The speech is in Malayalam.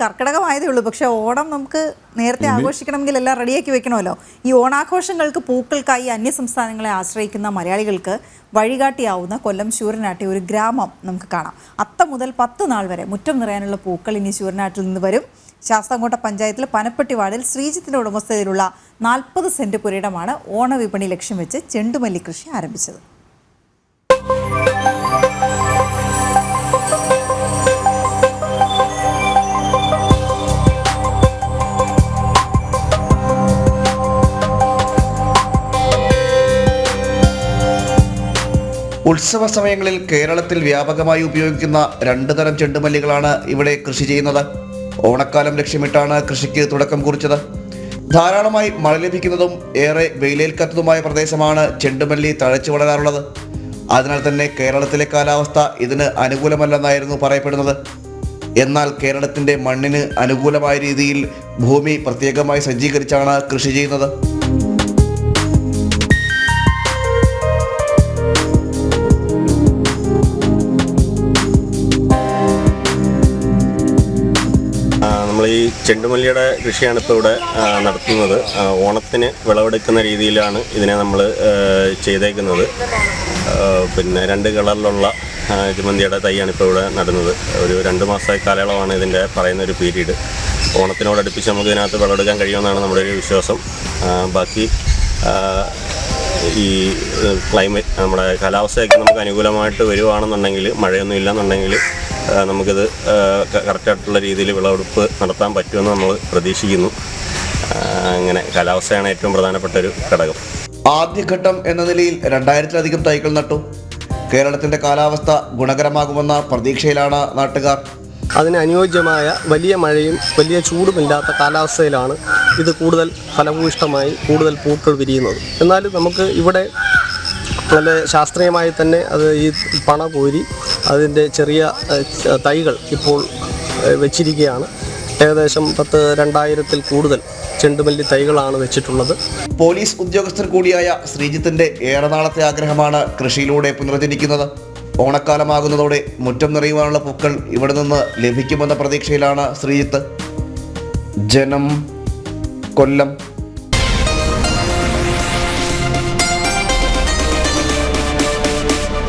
കർക്കിടകമായതേ ഉള്ളൂ. പക്ഷെ ഓണം നമുക്ക് നേരത്തെ ആഘോഷിക്കണമെങ്കിൽ എല്ലാം റെഡിയാക്കി വെക്കണമല്ലോ. ഈ ഓണാഘോഷങ്ങൾക്ക് പൂക്കൾക്കായി അന്യ സംസ്ഥാനങ്ങളെ ആശ്രയിക്കുന്ന മലയാളികൾക്ക് വഴികാട്ടിയാവുന്ന കൊല്ലം ശൂരനാട്ടെ ഒരു ഗ്രാമം നമുക്ക് കാണാം. അത്ത മുതൽ പത്ത് നാൾ വരെ മുറ്റം നിറയാനുള്ള പൂക്കൾ ഇനി ശൂരനാട്ടിൽ നിന്ന് വരും. ശാസ്താംകോട്ട പഞ്ചായത്തിൽ പനപ്പെട്ടി വാർഡിൽ ശ്രീജിത്തിന്റെ ഉടമസ്ഥതയിലുള്ള നാൽപ്പത് സെന്റ് പുരയിടമാണ് ഓണവിപണി ലക്ഷ്യം വെച്ച് ചെണ്ടുമല്ലി കൃഷി ആരംഭിച്ചത്. ഉത്സവ സമയങ്ങളിൽ കേരളത്തിൽ വ്യാപകമായി ഉപയോഗിക്കുന്ന രണ്ട് തരം ചെണ്ടുമല്ലികളാണ് ഇവിടെ കൃഷി ചെയ്യുന്നത്. ഓണക്കാലം ലക്ഷ്യമിട്ടാണ് കൃഷിക്ക് തുടക്കം കുറിച്ചത്. ധാരാളമായി മഴ ലഭിക്കുന്നതും ഏറെ വെയിലേൽക്കാത്തതുമായ പ്രദേശമാണ് ചെണ്ടുമല്ലി തഴച്ചു വളരാറുള്ളത്. അതിനാൽ തന്നെ കേരളത്തിലെ കാലാവസ്ഥ ഇതിന് അനുകൂലമല്ലെന്നായിരുന്നു പറയപ്പെടുന്നത്. എന്നാൽ കേരളത്തിന്റെ മണ്ണിന് അനുകൂലമായ രീതിയിൽ ഭൂമി പ്രത്യേകമായി സജ്ജീകരിച്ചാണ് കൃഷി ചെയ്യുന്നത്. നമ്മൾ ഈ ചെണ്ടുമല്ലിയുടെ കൃഷിയാണ് ഇപ്പോൾ ഇവിടെ നടത്തുന്നത് ഓണത്തിന് വിളവെടുക്കുന്ന രീതിയിലാണ് ഇതിനെ നമ്മൾ ചെയ്തേക്കുന്നത്. പിന്നെ രണ്ട് കളറിലുള്ള ജമന്തിയുടെ തൈയാണ് ഇപ്പോൾ ഇവിടെ നടുന്നത്. ഒരു രണ്ട് മാസത്തെ കാലയളവാണ് ഇതിന്റെ പറയുന്ന ഒരു പീരീഡ്. ഓണത്തിനോടടുപ്പിച്ച് നമുക്ക് ഇതിനകത്ത് വിളവെടുക്കാൻ കഴിയുമെന്നാണ് നമ്മുടെ ഒരു വിശ്വാസം. ബാക്കി ഈ ക്ലൈമറ്റ് നമ്മുടെ കാലാവസ്ഥയൊക്കെ നമുക്ക് അനുകൂലമായിട്ട് വരുവാണെന്നുണ്ടെങ്കിൽ മഴയൊന്നും ഇല്ലെന്നുണ്ടെങ്കിൽ നമുക്കിത് കറക്റ്റായിട്ടുള്ള രീതിയിൽ വിളവെടുപ്പ് നടത്താൻ പറ്റുമെന്ന് നമ്മൾ പ്രതീക്ഷിക്കുന്നു. അങ്ങനെ കാലാവസ്ഥയാണ് ഏറ്റവും പ്രധാനപ്പെട്ട ഒരു ഘടകം. ആദ്യഘട്ടം എന്ന നിലയിൽ രണ്ടായിരത്തിലധികം തൈകൾ നട്ടു. കേരളത്തിന്റെ കാലാവസ്ഥ ഗുണകരമാകുമെന്ന പ്രതീക്ഷയിലാണ് നാട്ടുകാർ. അതിന് അനുയോജ്യമായ വലിയ മഴയും വലിയ ചൂടുമില്ലാത്ത കാലാവസ്ഥയിലാണ് ഇത് കൂടുതൽ ഫലഭൂയിഷ്ടമായി കൂടുതൽ പൂക്കൾ വിരിയുന്നത്. എന്നാലും നമുക്ക് ഇവിടെ നല്ല ശാസ്ത്രീയമായി തന്നെ അത് ഈ പണ കോരി അതിന്റെ ചെറിയ തൈകൾ ഇപ്പോൾ വെച്ചിരിക്കുകയാണ്. ഏകദേശം പത്ത് രണ്ടായിരത്തിൽ കൂടുതൽ ചെണ്ടുമല്ലി തൈകളാണ് വെച്ചിട്ടുള്ളത്. പോലീസ് ഉദ്യോഗസ്ഥർ കൂടിയായ ശ്രീജിത്തിന്റെ ഏറെ നാളത്തെ ആഗ്രഹമാണ് കൃഷിയിലൂടെ പുനർജനിക്കുന്നത്. ഓണക്കാലമാകുന്നതോടെ മുറ്റം നിറയുവാനുള്ള പൂക്കൾ ഇവിടെ നിന്ന് ലഭിക്കുമെന്ന പ്രതീക്ഷയിലാണ് ശ്രീജിത്ത്. ജനം കൊല്ലം.